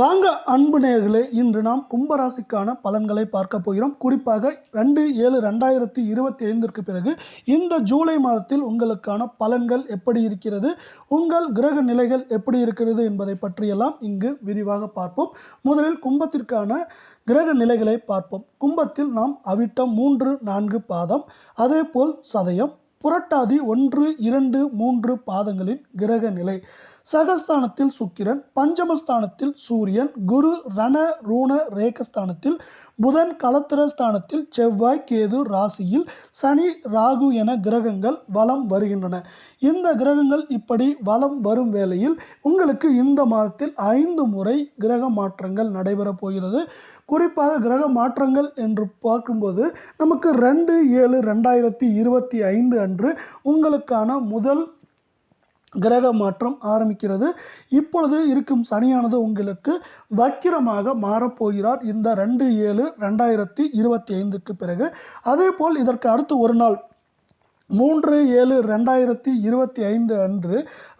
வாங்க அன்பு நேயர்களே இன்று நாம் கும்பராசிக்கான பலன்களை பார்க்க போகிறோம். குறிப்பாக ரெண்டு ஏழு ரெண்டாயிரத்தி இருபத்தி ஐந்திற்கு பிறகு இந்த ஜூலை மாதத்தில் உங்களுக்கான பலன்கள் எப்படி இருக்கிறது உங்கள் கிரக நிலைகள் எப்படி இருக்கிறது என்பதை பற்றியெல்லாம் இங்கு விரிவாக பார்ப்போம். முதலில் கும்பத்திற்கான கிரக நிலைகளை பார்ப்போம். கும்பத்தில் நாம் அவிட்டம் மூன்று நான்கு பாதம் அதேபோல் சதயம் புரட்டாதி ஒன்று இரண்டு மூன்று பாதங்களின் கிரக நிலை. சகஸ்தானத்தில் சுக்கிரன் பஞ்சமஸ்தானத்தில் சூரியன் குரு ரண ரூண ரேகஸ்தானத்தில் புதன் கலத்திர ஸ்தானத்தில் செவ்வாய் கேது ராசியில் சனி ராகு என கிரகங்கள் வலம் வருகின்றன. இந்த கிரகங்கள் இப்படி வலம் வரும் வேளையில் உங்களுக்கு இந்த மாதத்தில் ஐந்து முறை கிரக மாற்றங்கள் நடைபெறப் போகிறது. குறிப்பாக கிரக மாற்றங்கள் என்று பார்க்கும்போது நமக்கு ரெண்டு ஏழு ரெண்டாயிரத்தி இருபத்தி ஐந்து அன்று உங்களுக்கான முதல் கிரக மாற்றம் ஆரம்பிக்கிறது. இப்பொழுது இருக்கும் சனியானது உங்களுக்கு வக்கிரமாக மாறப்போகிறார் இந்த ரெண்டு ஏழு ரெண்டாயிரத்தி இருபத்தி ஐந்துக்கு பிறகு. அதே போல் இதற்கு அடுத்து ஒரு நாள் மூன்று ஏழு ரெண்டாயிரத்தி இருபத்தி ஐந்து அன்று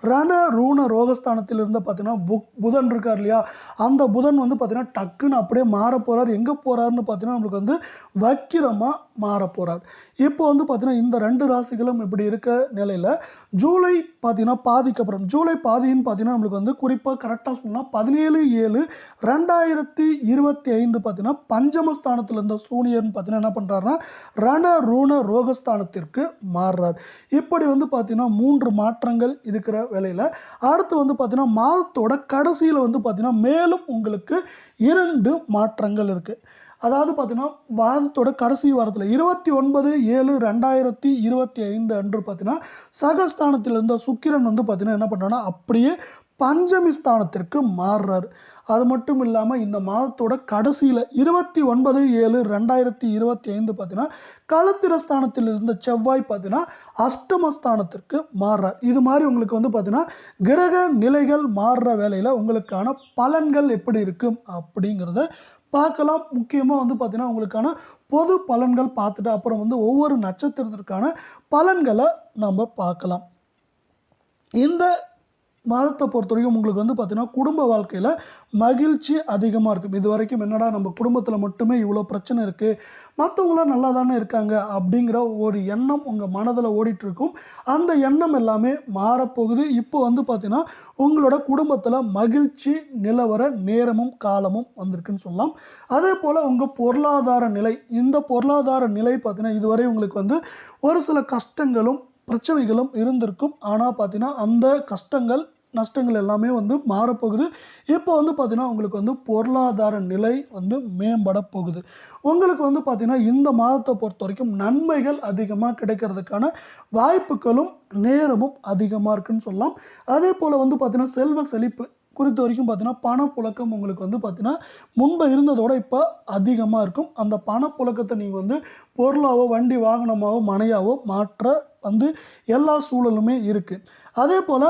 ரண ரூண ரோகஸ்தானத்தில் இருந்து பார்த்தீங்கன்னா புக் புதன் இருக்கார் இல்லையா? அந்த புதன் வந்து பார்த்தீங்கன்னா டக்குன்னு அப்படியே மாற போகிறார் எங்கே போகிறாருன்னு பார்த்தீங்கன்னா நம்மளுக்கு வந்து வக்கிரமாக மாற போகிறார் இப்போ வந்து பார்த்தீங்கன்னா இந்த ரெண்டு ராசிகளும் இப்படி இருக்க நிலையில் ஜூலை பார்த்தீங்கன்னா பாதிக்கு அப்புறம் ஜூலை பாதின்னு பார்த்தீங்கன்னா நம்மளுக்கு வந்து குறிப்பாக கரெக்டாக சொன்னால் பதினேழு ஏழு ரெண்டாயிரத்தி இருபத்தி ஐந்து பார்த்தீங்கன்னா பஞ்சமஸ்தானத்தில் இருந்த சூனியர்னு பார்த்தீங்கன்னா என்ன பண்ணுறாருன்னா ரண ரூண ரோகஸ்தானத்திற்கு மாறுறார். இப்படி வந்து பார்த்தீங்கன்னா மூன்று மாற்றங்கள் இருக்கிற வேலையில் அடுத்து வந்து பார்த்தீங்கன்னா மாதத்தோட கடைசியில் வந்து பார்த்தீங்கன்னா மேலும் உங்களுக்கு இரண்டு மாற்றங்கள் இருக்குது அதாவது பார்த்தீங்கன்னா வாரத்தோட கடைசி வாரத்தில் இருபத்தி ஒன்பது ஏழு ரெண்டாயிரத்தி இருபத்தி ஐந்து அன்று பார்த்தீங்கன்னா சகஸ்தானத்தில் இருந்த சுக்கிரன் வந்து பார்த்தீங்கன்னா என்ன பண்ணுறான்னா அப்படியே பஞ்சமி ஸ்தானத்திற்கு மாறுறாரு. அது மட்டும் இல்லாமல் இந்த மாதத்தோட கடைசியில் இருபத்தி ஒன்பது ஏழு ரெண்டாயிரத்தி இருபத்தி ஐந்து பார்த்தீங்கன்னா களத்திர ஸ்தானத்தில் இருந்த செவ்வாய் பார்த்தீங்கன்னா அஷ்டமஸ்தானத்திற்கு மாறுறார். இது மாதிரி உங்களுக்கு வந்து பார்த்தீங்கன்னா கிரக நிலைகள் மாறுற வேலையில் உங்களுக்கான பலன்கள் எப்படி இருக்கும் அப்படிங்கிறத பார்க்கலாம். முக்கியமாக வந்து பார்த்தீங்கன்னா உங்களுக்கான பொது பலன்கள் பார்த்துட்டு அப்புறம் வந்து ஒவ்வொரு நட்சத்திரத்திற்கான பலன்களை நம்ம பார்க்கலாம். இந்த மாதத்தை பொறுத்த வரைக்கும் உங்களுக்கு வந்து பார்த்தீங்கன்னா குடும்ப வாழ்க்கையில் மகிழ்ச்சி அதிகமாக இருக்கும். இது வரைக்கும் என்னடா நம்ம குடும்பத்தில் மட்டுமே இவ்வளோ பிரச்சனை இருக்குது மற்றவங்களாம் நல்லா தானே இருக்காங்க அப்படிங்கிற ஒரு எண்ணம் உங்கள் மனதில் ஓடிட்டுருக்கும். அந்த எண்ணம் எல்லாமே மாறப்போகுது. இப்போ வந்து பார்த்தீங்கன்னா உங்களோட குடும்பத்தில் மகிழ்ச்சி நிலவர நேரமும் காலமும் வந்திருக்குன்னு சொல்லலாம். அதே போல் உங்கள் பொருளாதார நிலை இந்த பொருளாதார நிலை பார்த்தீங்கன்னா இதுவரை உங்களுக்கு வந்து ஒரு சில கஷ்டங்களும் பிரச்சனைகளும் இருந்திருக்கும். ஆனால் பார்த்தீங்கன்னா அந்த கஷ்டங்கள் நஷ்டங்கள் எல்லாமே வந்து மாறப்போகுது. இப்போ வந்து பார்த்தீங்கன்னா உங்களுக்கு வந்து பொருளாதார நிலை வந்து மேம்பட போகுது உங்களுக்கு வந்து பார்த்தீங்கன்னா இந்த மாதத்தை பொறுத்த வரைக்கும் நன்மைகள் அதிகமாக கிடைக்கிறதுக்கான வாய்ப்புகளும் நேரமும் அதிகமாக இருக்குன்னு சொல்லலாம். அதே போல் வந்து பார்த்தீங்கன்னா செல்வ செழிப்பு குறித்த வரைக்கும் பார்த்தீங்கன்னா பணப்புழக்கம் உங்களுக்கு வந்து பார்த்தீங்கன்னா முன்பு இருந்ததோட இப்போ அதிகமாக இருக்கும். அந்த பணப்புழக்கத்தை நீங்கள் வந்து பொருளாவோ வண்டி வாகனமாவோ மனையாவோ மாற்ற வந்து எல்லா சூழலுமே இருக்குது அதே போல்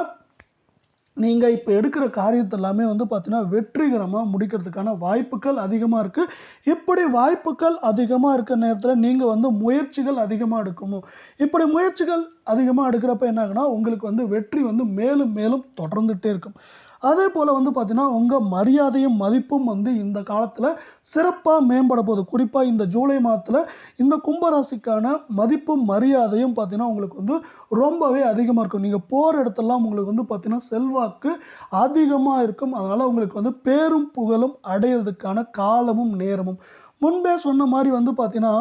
நீங்கள் இப்போ எடுக்கிற காரியத்தை எல்லாமே வந்து பார்த்தீங்கன்னா வெற்றிகரமாக முடிக்கிறதுக்கான வாய்ப்புகள் அதிகமாக இருக்குது இப்படி வாய்ப்புகள் அதிகமாக இருக்கிற நேரத்தில் நீங்கள் வந்து முயற்சிகள் அதிகமாக எடுக்கணும்? இப்படி முயற்சிகள் அதிகமாக எடுக்கிறப்ப என்ன ஆகுனா உங்களுக்கு வந்து வெற்றி வந்து மேலும் மேலும் தொடர்ந்துகிட்டே இருக்கும். அதே போல் வந்து பார்த்தீங்கன்னா உங்கள் மரியாதையும் மதிப்பும் வந்து இந்த காலத்தில் சிறப்பாக மேம்பட போகுது. குறிப்பாக இந்த ஜூலை மாதத்தில் இந்த கும்பராசிக்கான மதிப்பும் மரியாதையும் பார்த்தீங்கன்னா உங்களுக்கு வந்து ரொம்பவே அதிகமாக இருக்கும். நீங்கள் போகிற இடத்தெல்லாம் உங்களுக்கு வந்து பார்த்தீங்கன்னா செல்வாக்கு அதிகமாக இருக்கும். அதனால் உங்களுக்கு வந்து பேரும் புகழும் அடையிறதுக்கான காலமும் நேரமும். முன்பே சொன்ன மாதிரி வந்து பார்த்தீங்கன்னா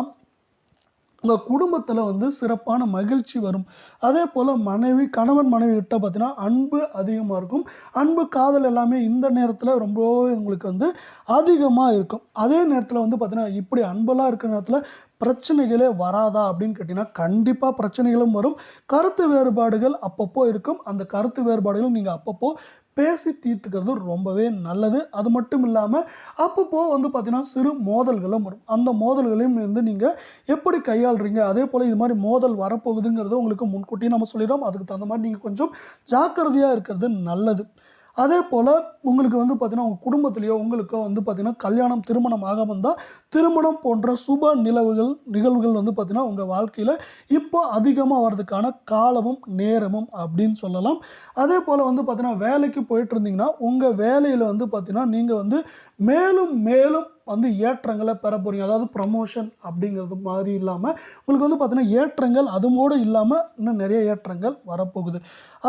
உங்கள் குடும்பத்தில் வந்து சிறப்பான மகிழ்ச்சி வரும். அதே போல் மனைவி கணவன் மனைவி கிட்ட பார்த்தீங்கன்னா அன்பு அதிகமாக இருக்கும். அன்பு காதல் எல்லாமே இந்த நேரத்தில் ரொம்பவே உங்களுக்கு வந்து அதிகமாக இருக்கும். அதே நேரத்தில் வந்து பார்த்தீங்கன்னா இப்படி அன்பெல்லாம் இருக்கிற நேரத்தில் பிரச்சனைகளே வராதா அப்படின்னு கேட்டிங்கன்னா கண்டிப்பாக பிரச்சனைகளும் வரும். கருத்து வேறுபாடுகள் அப்பப்போ இருக்கும். அந்த கருத்து வேறுபாடுகள் நீங்கள் அப்பப்போ பேசி தீர்த்துக்கிறது ரொம்பவே நல்லது. அது மட்டும் இல்லாமல் அப்பப்போ வந்து பார்த்தீங்கன்னா சிறு மோதல்களும் வரும். அந்த மோதல்களையும் வந்து நீங்கள் எப்படி கையாளுறீங்க? அதே போல் இது மாதிரி மோதல் வரப்போகுதுங்கிறது உங்களுக்கு முன்கூட்டியே நம்ம சொல்லிடுறோம். அதுக்கு தகுந்த மாதிரி நீங்கள் கொஞ்சம் ஜாக்கிரதையாக இருக்கிறது நல்லது. அதே போல் உங்களுக்கு வந்து பார்த்தீங்கன்னா உங்கள் குடும்பத்திலேயோ உங்களுக்கோ வந்து பார்த்திங்கன்னா கல்யாணம் திருமணம் ஆக வந்தால் திருமணம் போன்ற சுப நிலவுகள் நிகழ்வுகள் வந்து பார்த்திங்கன்னா உங்கள் வாழ்க்கையில் இப்போ அதிகமாக வர்றதுக்கான காலமும் நேரமும் அப்படின்னு சொல்லலாம். அதே போல் வந்து பார்த்திங்கன்னா வேலைக்கு போயிட்டு இருந்தீங்கன்னா உங்கள் வேலையில் வந்து பார்த்திங்கன்னா நீங்கள் வந்து மேலும் மேலும் வந்து ஏற்றங்களை பெற போறீங்க. அதாவது ப்ரமோஷன் அப்படிங்கிறது மாதிரி இல்லாமல் உங்களுக்கு வந்து பார்த்தீங்கன்னா ஏற்றங்கள் அதுமோடு இல்லாமல் இன்னும் நிறைய ஏற்றங்கள் வரப்போகுது.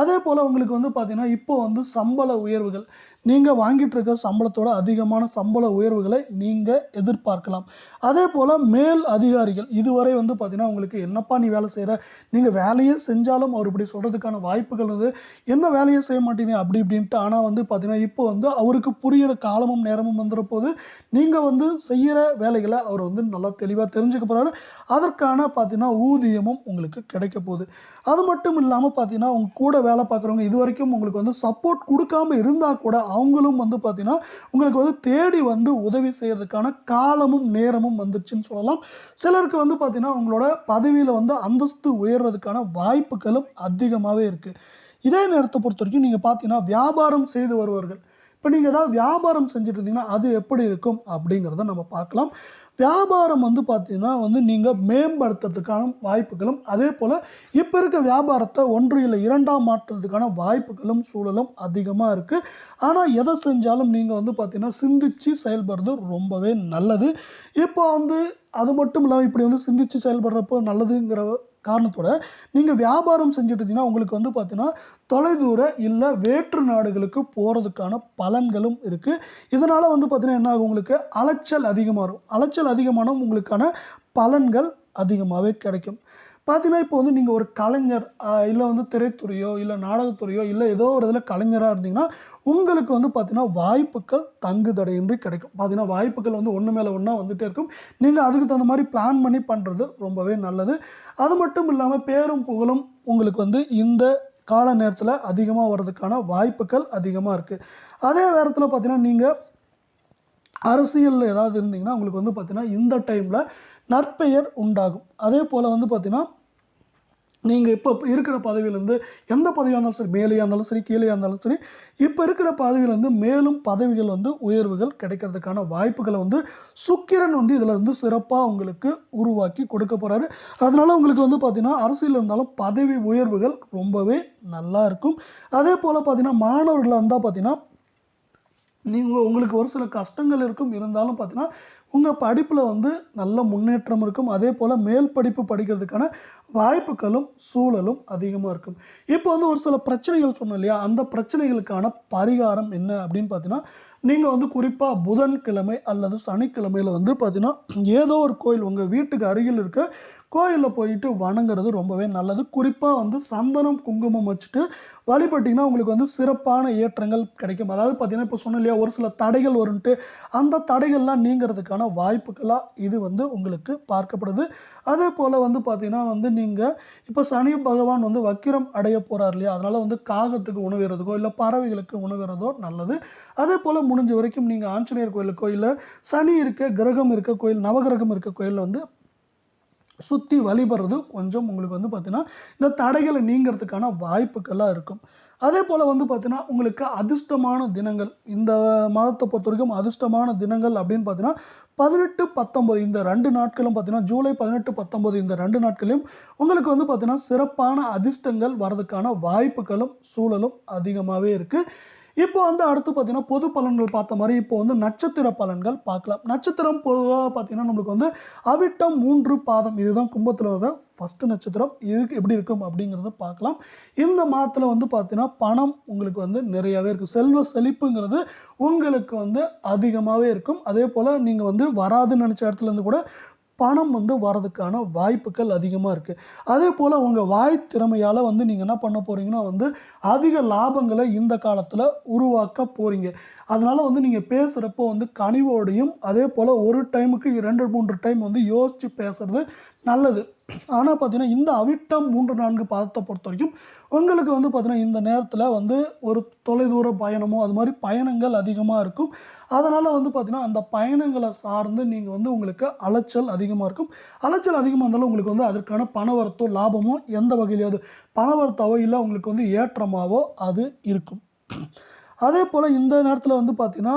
அதே போல் உங்களுக்கு வந்து பார்த்தீங்கன்னா இப்போ வந்து சம்பள உயர்வுகள் நீங்கள் வாங்கிட்டு இருக்க சம்பளத்தோட அதிகமான சம்பள உயர்வுகளை நீங்கள் எதிர்பார்க்கலாம். அதே போல் மேல் அதிகாரிகள் இதுவரை வந்து பார்த்தீங்கன்னா உங்களுக்கு என்னப்பா நீ வேலை செய்கிற நீங்கள் வேலையே செஞ்சாலும் அவர் இப்படி சொல்கிறதுக்கான வாய்ப்புகள் வந்து என்ன வேலையே செய்ய மாட்டீங்க? அப்படி இப்படின்ட்டு ஆனால் வந்து பார்த்தீங்கன்னா இப்போ வந்து அவருக்கு புரியிற காலமும் நேரமும் வந்துற போது நீங்கள் வந்து செய்கிற வேலைகளை அவர் வந்து நல்லா தெளிவாக தெரிஞ்சுக்க போகிறாரு அதற்கான பார்த்தீங்கன்னா ஊதியமும் உங்களுக்கு கிடைக்க போகுது. அது மட்டும் இல்லாமல் பார்த்தீங்கன்னா உங்க கூட வேலை பார்க்குறவங்க இது வரைக்கும் உங்களுக்கு வந்து சப்போர்ட் கொடுக்காம இருந்தால் கூட அவங்களும் வந்து பார்த்தீங்கன்னா உங்களுக்கு வந்து தேடி வந்து உதவி செய்கிறதுக்கான காலமும் நேரமும் வந்துச்சுன்னு சொல்லலாம். சிலருக்கு வந்து பார்த்தீங்கன்னா உங்களோட பதவியில் வந்து அந்தஸ்து உயர்றதுக்கான வாய்ப்புகளும் அதிகமாகவே இருக்குது இதே நேரத்தை பொறுத்த வரைக்கும் நீங்கள் பார்த்தீங்கன்னா வியாபாரம் செய்து வருவார்கள் இப்போ நீங்கள் ஏதாவது வியாபாரம் செஞ்சுட்டு இருந்தீங்கன்னா அது எப்படி இருக்கும் அப்படிங்கிறத நம்ம பார்க்கலாம். வியாபாரம் வந்து பார்த்தீங்கன்னா வந்து நீங்கள் மேம்படுத்துறதுக்கான வாய்ப்புகளும் அதே போல் இப்போ இருக்க வியாபாரத்தை ஒன்று இல்லை இரண்டாம் மாற்றுறதுக்கான வாய்ப்புகளும் சூழலும் அதிகமாக இருக்குது ஆனால் எதை செஞ்சாலும் நீங்கள் வந்து பார்த்தீங்கன்னா சிந்திச்சு செயல்படுறது ரொம்பவே நல்லது. இப்போ வந்து அது மட்டும் இல்லாமல் இப்படி வந்து சிந்திச்சு செயல்படுறப்போ நல்லதுங்கிற காரணத்தோட நீங்கள் வியாபாரம் செஞ்சுட்டு இருந்தீங்கன்னா உங்களுக்கு வந்து பார்த்தீங்கன்னா தொலைதூர இல்லை வேற்று நாடுகளுக்கு போகிறதுக்கான பலன்களும் இருக்குது இதனால் வந்து பார்த்தீங்கன்னா என்ன ஆகும் உங்களுக்கு? அலைச்சல் அதிகமாகும். அலைச்சல் அதிகமான உங்களுக்கான பலன்கள் அதிகமாகவே கிடைக்கும். பார்த்தீங்கன்னா இப்போ வந்து நீங்கள் ஒரு கலைஞர் இல்லை வந்து திரைத்துறையோ இல்லை நாடகத்துறையோ இல்லை ஏதோ ஒரு இதில் கலைஞராக இருந்தீங்கன்னா உங்களுக்கு வந்து பார்த்தீங்கன்னா வாய்ப்புகள் தங்கு தடையின்றி கிடைக்கும். பார்த்தீங்கன்னா வாய்ப்புகள் வந்து ஒன்று மேலே ஒன்றா வந்துகிட்டே இருக்கும். நீங்கள் அதுக்கு தகுந்த மாதிரி பிளான் பண்ணி பண்ணுறது ரொம்பவே நல்லது. அது மட்டும் இல்லாமல் பேரும் புகழும் உங்களுக்கு வந்து இந்த கால நேரத்தில் அதிகமாக வர்றதுக்கான வாய்ப்புகள் அதிகமாக இருக்குது அதே நேரத்தில் பார்த்தீங்கன்னா நீங்கள் அரசியலில் ஏதாவது இருந்தீங்கன்னா உங்களுக்கு வந்து பார்த்தீங்கன்னா இந்த டைமில் நற்பெயர் உண்டாகும். அதே போல் வந்து பார்த்தீங்கன்னா நீங்கள் இப்போ இருக்கிற பதவியிலேருந்து எந்த பதவியாக இருந்தாலும் சரி மேலேயாக இருந்தாலும் சரி கீழேயாக இருந்தாலும் சரி இப்போ இருக்கிற பதவியிலேருந்து மேலும் பதவிகள் வந்து உயர்வுகள் கிடைக்கிறதுக்கான வாய்ப்புகளை வந்து சுக்கிரன் வந்து இதில் வந்து சிறப்பாக உங்களுக்கு உருவாக்கி கொடுக்க போகிறாரு அதனால உங்களுக்கு வந்து பார்த்திங்கன்னா அரசியல் இருந்தாலும் பதவி உயர்வுகள் ரொம்பவே நல்லா இருக்கும். அதே போல் பார்த்திங்கன்னா மாணவர்களாக இருந்தால் பார்த்திங்கன்னா நீங்கள் உங்களுக்கு ஒரு சில கஷ்டங்கள் இருக்கும். இருந்தாலும் பார்த்தீங்கன்னா உங்கள் படிப்பில் வந்து நல்ல முன்னேற்றம் இருக்கும். அதே போல் மேல் படிப்பு படிக்கிறதுக்கான வாய்ப்புகளும் சூழலும் அதிகமாக இருக்கும். இப்போ வந்து ஒரு சில பிரச்சனைகள் சொன்னோம் இல்லையா? அந்த பிரச்சனைகளுக்கான பரிகாரம் என்ன அப்படின்னு பார்த்தீங்கன்னா நீங்கள் வந்து குறிப்பாக புதன்கிழமை அல்லது சனிக்கிழமையில் வந்து பார்த்தீங்கன்னா ஏதோ ஒரு கோயில் உங்கள் வீட்டுக்கு அருகில் இருக்க கோயிலில் போயிட்டு வணங்குறது ரொம்பவே நல்லது. குறிப்பாக வந்து சந்தனம் குங்குமம் வச்சுட்டு வழிபட்டிங்கன்னா உங்களுக்கு வந்து சிறப்பான ஏற்றங்கள் கிடைக்கும். அதாவது பார்த்தீங்கன்னா இப்போ சொன்ன இல்லையா ஒரு சில தடைகள் வரும்ட்டு அந்த தடைகள்லாம் நீங்கிறதுக்கான வாய்ப்புகளாக இது வந்து உங்களுக்கு பார்க்கப்படுது. அதே போல் வந்து பார்த்தீங்கன்னா வந்து நீங்கள் இப்போ சனி பகவான் வந்து வக்கிரம் அடைய போகிறார் இல்லையா? அதனால வந்து காகத்துக்கு உணவுறதுக்கோ இல்லை பறவைகளுக்கு உணவுறதோ நல்லது. அதே போல் முடிஞ்ச வரைக்கும் நீங்கள் ஆஞ்சநேயர் கோயிலுக்கோ இல்லை சனி இருக்க கிரகம் இருக்க கோயில் நவகிரகம் இருக்க கோயிலில் வந்து சுற்றி வழிபடுறது கொஞ்சம் உங்களுக்கு வந்து பார்த்தீங்கன்னா இந்த தடைகளை நீங்கிறதுக்கான வாய்ப்புகள்லாம் இருக்கும். அதே போல் வந்து பார்த்தீங்கன்னா உங்களுக்கு அதிர்ஷ்டமான தினங்கள் இந்த மாதத்தை பொறுத்த வரைக்கும் அதிர்ஷ்டமான தினங்கள் அப்படின்னு பார்த்தீங்கன்னா பதினெட்டு பத்தொம்பது இந்த ரெண்டு நாட்களும் பார்த்தீங்கன்னா ஜூலை பதினெட்டு பத்தொம்பது இந்த ரெண்டு நாட்களையும் உங்களுக்கு வந்து பார்த்தீங்கன்னா சிறப்பான அதிர்ஷ்டங்கள் வர்றதுக்கான வாய்ப்புகளும் சூழலும் அதிகமாகவே இருக்குது இப்போ வந்து அடுத்து பார்த்தீங்கன்னா பொது பலன்கள் பார்த்த மாதிரி இப்போ வந்து நட்சத்திர பலன்கள் பார்க்கலாம். நட்சத்திரம் பொதுவாக பார்த்தீங்கன்னா நம்மளுக்கு வந்து அவிட்டம் மூன்று பாதம் இதுதான் கும்பத்தில் வர ஃபர்ஸ்ட் நட்சத்திரம். இதுக்கு எப்படி இருக்கும் அப்படிங்கிறத பார்க்கலாம். இந்த மாதத்தில் வந்து பார்த்தீங்கன்னா பணம் உங்களுக்கு வந்து நிறையாவே இருக்கும் செல்வ செழிப்புங்கிறது உங்களுக்கு வந்து அதிகமாகவே இருக்கும். அதே போல் நீங்கள் வந்து வராதுன்னு நினச்ச இடத்துல இருந்து கூட பணம் வந்து வரதுக்கான வாய்ப்புகள் அதிகமாக இருக்குது அதே போல் உங்கள் வாய் திறமையால் வந்து நீங்கள் என்ன பண்ண போகிறீங்கன்னா வந்து அதிக லாபங்களை இந்த காலத்தில் உருவாக்க போகிறீங்க அதனால் வந்து நீங்கள் பேசுகிறப்போ வந்து கனிவோடையும் அதே போல் ஒரு டைமுக்கு இரண்டு மூன்று டைம் வந்து யோசித்து பேசுகிறது நல்லது. ஆனால் பார்த்தீங்கன்னா இந்த அவிட்டம் மூன்று நான்கு பாதத்தை பொறுத்த வரைக்கும் உங்களுக்கு வந்து பார்த்தீங்கன்னா இந்த நேரத்தில் வந்து ஒரு தொலைதூர பயணமோ அது மாதிரி பயணங்கள் அதிகமாக இருக்கும். அதனால் வந்து பார்த்தீங்கன்னா அந்த பயணங்களை சார்ந்து நீங்கள் வந்து உங்களுக்கு அலைச்சல் அதிகமாக இருக்கும். அலைச்சல் அதிகமாக இருந்தாலும் உங்களுக்கு வந்து அதற்கான பணவரத்தோ லாபமோ எந்த வகையிலையாவது பணவரத்தாவோ இல்லை உங்களுக்கு வந்து ஏற்றமாவோ அது இருக்கும். அதே போல் இந்த நேரத்தில் வந்து பார்த்திங்கன்னா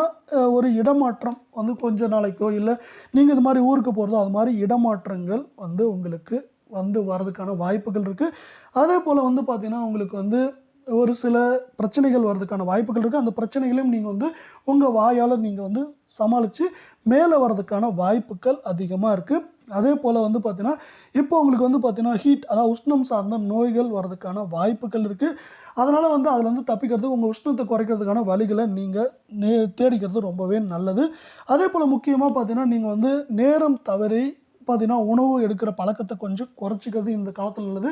ஒரு இடமாற்றம் வந்து கொஞ்ச நாளைக்கோ இல்லை நீங்கள் இது மாதிரி ஊருக்கு போகிறதோ அது மாதிரி இடமாற்றங்கள் வந்து உங்களுக்கு வந்து வர்றதுக்கான வாய்ப்புகள் இருக்குது அதே போல் வந்து பார்த்திங்கன்னா உங்களுக்கு வந்து ஒரு சில பிரச்சனைகள் வர்றதுக்கான வாய்ப்புகள் இருக்குது அந்த பிரச்சனைகளையும் நீங்கள் வந்து உங்கள் வாயால் நீங்கள் வந்து சமாளித்து மேலே வர்றதுக்கான வாய்ப்புகள் அதிகமாக இருக்குது அதே போல் வந்து பார்த்தீங்கன்னா இப்போ உங்களுக்கு வந்து பார்த்தீங்கன்னா ஹீட் அதாவது உஷ்ணம் சார்ந்த நோய்கள் வர்றதுக்கான வாய்ப்புகள் இருக்குது அதனால் வந்து அதில் வந்து தப்பிக்கிறதுக்கு உங்கள் உஷ்ணத்தை குறைக்கிறதுக்கான வழிகளை நீங்கள் நே தேடிக்கிறது ரொம்பவே நல்லது. அதே போல் முக்கியமாக பார்த்தீங்கன்னா நீங்கள் வந்து நேரம் தவறி பார்த்தீங்கன்னா உணவு எடுக்கிற பழக்கத்தை கொஞ்சம் குறைச்சிக்கிறது இந்த காலத்தில் உள்ளது.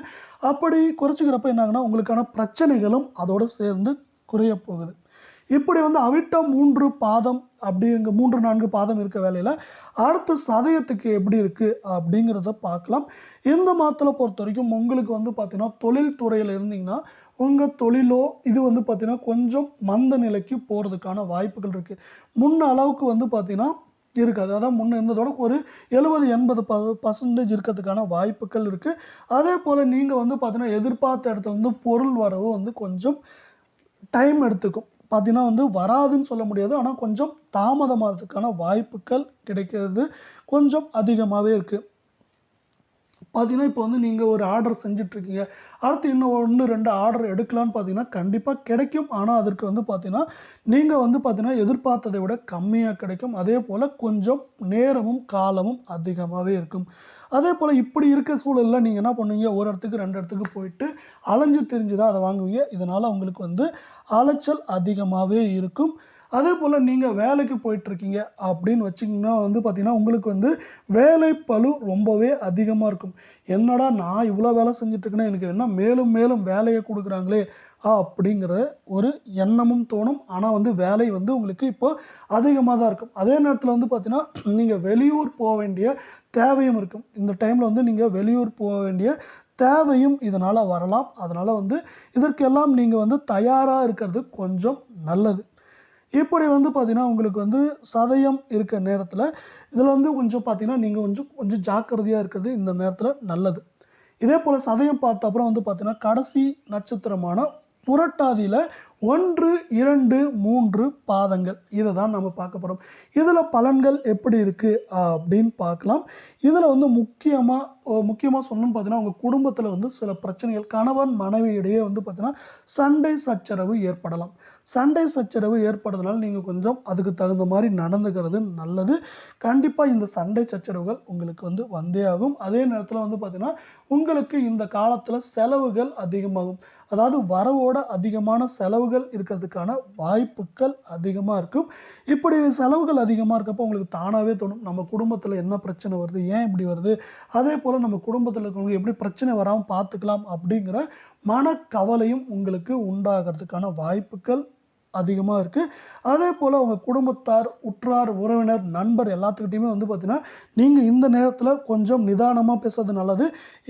அப்படி குறைச்சிக்கிறப்ப என்னாங்கன்னா உங்களுக்கான பிரச்சனைகளும் அதோடு சேர்ந்து குறைய போகுது. இப்படி வந்து அவிட்டம் மூன்று பாதம் அப்படிங்க மூன்று நான்கு பாதம் இருக்க வேலையில் அடுத்து சதயத்துக்கு எப்படி இருக்குது அப்படிங்கிறத பார்க்கலாம். இந்த மாதத்தில் பொறுத்த வரைக்கும் உங்களுக்கு வந்து பார்த்திங்கன்னா தொழில் துறையில் இருந்தீங்கன்னா உங்கள் தொழிலோ இது வந்து பார்த்திங்கன்னா கொஞ்சம் மந்த நிலைக்கு போகிறதுக்கான வாய்ப்புகள் இருக்குது முன்ன அளவுக்கு வந்து பார்த்திங்கன்னா இருக்காது. அதான் முன்ன இருந்ததோட ஒரு எழுபது எண்பது ப பர்சன்டேஜ் இருக்கிறதுக்கான வாய்ப்புகள் இருக்குது அதே போல் நீங்கள் வந்து பார்த்தீங்கன்னா எதிர்பார்த்த இடத்துல இருந்து பொருள் வரவு வந்து கொஞ்சம் டைம் எடுத்துக்கும். பார்த்தீங்கன்னா வந்து வராதுன்னு சொல்ல முடியாது. ஆனால் கொஞ்சம் தாமதமாகிறதுக்கான வாய்ப்புகள் கிடைக்கிறது கொஞ்சம் அதிகமாகவே இருக்குது பார்த்தீங்கன்னா இப்போ வந்து நீங்கள் ஒரு ஆர்டர் செஞ்சிட்ருக்கீங்க. அடுத்து இன்னும் ஒன்று ரெண்டு ஆர்டர் எடுக்கலான்னு பார்த்தீங்கன்னா கண்டிப்பாக கிடைக்கும். ஆனால் அதற்கு வந்து பார்த்தீங்கன்னா நீங்கள் வந்து பார்த்தீங்கன்னா எதிர்பார்த்ததை விட கம்மியாக கிடைக்கும். அதே போல் கொஞ்சம் நேரமும் காலமும் அதிகமாகவே இருக்கும். அதே போல் இப்படி இருக்க சூழலில் நீங்கள் என்ன பண்ணுவீங்க? ஒரு இடத்துக்கு ரெண்டு இடத்துக்கு போயிட்டு அலைஞ்சு தெரிஞ்சு தான் அதை வாங்குவீங்க. இதனால் உங்களுக்கு வந்து அலைச்சல் அதிகமாகவே இருக்கும். அதே போல் நீங்கள் வேலைக்கு போயிட்டுருக்கீங்க அப்படின்னு வச்சிங்கன்னா வந்து பார்த்தீங்கன்னா உங்களுக்கு வந்து வேலை பளு ரொம்பவே அதிகமாக இருக்கும். என்னடா நான் இவ்வளோ வேலை செஞ்சிட்ருக்கேன்னா எனக்கு என்ன மேலும் மேலும் வேலையை கொடுக்குறாங்களே அப்படிங்கிற ஒரு எண்ணமும் தோணும். ஆனால் வந்து வேலை வந்து உங்களுக்கு இப்போ அதிகமாக தான் இருக்கும். அதே நேரத்தில் வந்து பார்த்திங்கன்னா நீங்கள் வெளியூர் போக வேண்டிய தேவையும் இருக்கும். இந்த டைமில் வந்து நீங்கள் வெளியூர் போக வேண்டிய தேவையும் இதனால் வரலாம். அதனால் வந்து இதற்கெல்லாம் நீங்கள் வந்து தயாராக இருக்கிறது கொஞ்சம் நல்லது. இப்படி வந்து பார்த்திங்கன்னா உங்களுக்கு வந்து சதயம் இருக்க நேரத்தில் இதில் வந்து கொஞ்சம் பார்த்திங்கன்னா நீங்கள் கொஞ்சம் கொஞ்சம் ஜாக்கிரதையாக இருக்கிறது இந்த நேரத்தில் நல்லது. இதே போல் சதயம் பார்த்த அப்புறம் வந்து பார்த்திங்கன்னா கடைசி நட்சத்திரமான புரட்டாதியில் ஒன்று இரண்டு மூன்று பாதங்கள். இதை தான் நம்ம பார்க்க போகிறோம் இதில் பலன்கள் எப்படி இருக்குது அப்படின்னு பார்க்கலாம். இதில் வந்து முக்கியமாக முக்கியமாக சொல்லணும்னு பார்த்தீங்கன்னா உங்கள் குடும்பத்தில் வந்து சில பிரச்சனைகள் கணவன் மனைவியிடையே வந்து பார்த்தீங்கன்னா சண்டை சச்சரவு ஏற்படலாம். சண்டை சச்சரவு ஏற்படுறதுனால நீங்கள் கொஞ்சம் அதுக்கு தகுந்த மாதிரி நடந்துக்கிறது நல்லது. கண்டிப்பாக இந்த சண்டை சச்சரவுகள் உங்களுக்கு வந்து வந்தே ஆகும். அதே நேரத்தில் வந்து பார்த்தீங்கன்னா உங்களுக்கு இந்த காலத்தில் செலவுகள் அதிகமாகும். அதாவது வரவோட அதிகமான செலவுகள் இருக்கிறதுக்கான வாய்ப்புகள் அதிகமாக இருக்கும். இப்படி செலவுகள் அதிகமாக இருக்கப்போ உங்களுக்கு தானாகவே தோணும். நம்ம குடும்பத்தில் என்ன பிரச்சனை வருது? ஏன் இப்படி வருது? அதே போல் நம்ம குடும்பத்தில் இருக்கிறவங்க எப்படி பிரச்சனை வராமல் பார்த்துக்கலாம் அப்படிங்கிற மனக்கவலையும் உங்களுக்கு உண்டாகிறதுக்கான வாய்ப்புகள் அதிகமாக இருக்குது அதே போல் உங்கள் குடும்பத்தார் உற்றார் உறவினர் நண்பர் எல்லாத்துக்கிட்டையுமே வந்து பார்த்திங்கன்னா நீங்கள் இந்த நேரத்தில் கொஞ்சம் நிதானமாக பேசுறது நல்லது.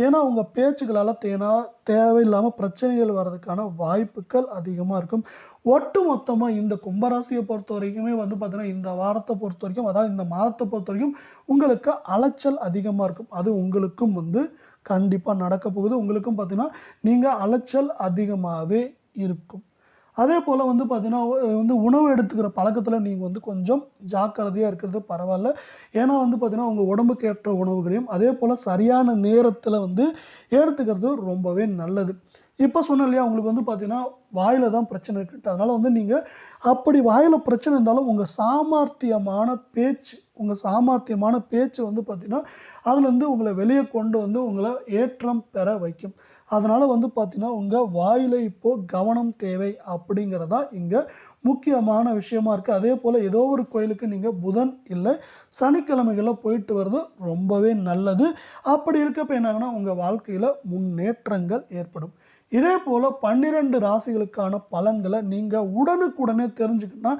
ஏன்னா உங்கள் பேச்சுக்களால் தேனா தேவையில்லாமல் பிரச்சனைகள் வர்றதுக்கான வாய்ப்புகள் அதிகமாக இருக்கும். ஒட்டு மொத்தமாக இந்த கும்பராசியை பொறுத்த வரைக்குமே வந்து பார்த்திங்கன்னா இந்த வாரத்தை பொறுத்த வரைக்கும் அதாவது இந்த மாதத்தை பொறுத்த வரைக்கும் உங்களுக்கு அலைச்சல் அதிகமாக இருக்கும். அது உங்களுக்கும் வந்து கண்டிப்பாக நடக்க போகுது. உங்களுக்கும் பார்த்திங்கன்னா நீங்கள் அலைச்சல் அதிகமாகவே இருக்கும். அதே போல் வந்து பார்த்தீங்கன்னா வந்து உணவு எடுத்துக்கிற பழக்கத்தில் நீங்கள் வந்து கொஞ்சம் ஜாக்கிரதையாக இருக்கிறது பரவாயில்ல. ஏன்னா வந்து பார்த்திங்கன்னா உங்கள் உடம்புக்கு ஏற்ற உணவுகளையும் அதே போல் சரியான நேரத்தில் வந்து எடுத்துக்கிறது ரொம்பவே நல்லது. இப்போ சொன்னேன் இல்லையா உங்களுக்கு வந்து பார்த்தீங்கன்னா வாயில் தான் பிரச்சனை இருக்குது அதனால் வந்து நீங்கள் அப்படி வாயில் பிரச்சனை இருந்தாலும் உங்கள் சாமர்த்தியமான பேச்சு உங்கள் சாமர்த்தியமான பேச்சு வந்து பார்த்திங்கன்னா அதுலேருந்து உங்களை வெளியே கொண்டு வந்து உங்களை ஏற்றம் பெற வைக்கும். அதனால் வந்து பார்த்திங்கன்னா உங்கள் வாயில் இப்போது கவனம் தேவை அப்படிங்கிறதா இங்கே முக்கியமான விஷயமா இருக்குது அதே போல் ஏதோ ஒரு கோயிலுக்கு நீங்கள் புதன் இல்லை சனிக்கிழமைகளில் போயிட்டு வர்றது ரொம்பவே நல்லது. அப்படி இருக்கப்ப என்னாங்கன்னா உங்கள் வாழ்க்கையில் முன்னேற்றங்கள் ஏற்படும். இதே போல் பன்னிரெண்டு ராசிகளுக்கான பலன்களை நீங்கள் உடனுக்குடனே தெரிஞ்சுக்கணும்னா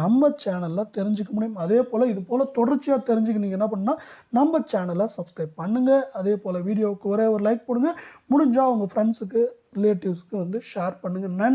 நம்ம சேனலில் தெரிஞ்சுக்க முடியும். அதே போல் இது போல் தொடர்ச்சியாக தெரிஞ்சுக்க நீங்கள் என்ன பண்ணால் நம்ம சேனலை சப்ஸ்கிரைப் பண்ணுங்கள் அதே போல் வீடியோவுக்கு ஒரே ஒரு லைக் போடுங்க. முடிஞ்சால் உங்கள் ஃப்ரெண்ட்ஸுக்கு ரிலேட்டிவ்ஸ்க்கு வந்து ஷேர் பண்ணுங்கள் நன்றி.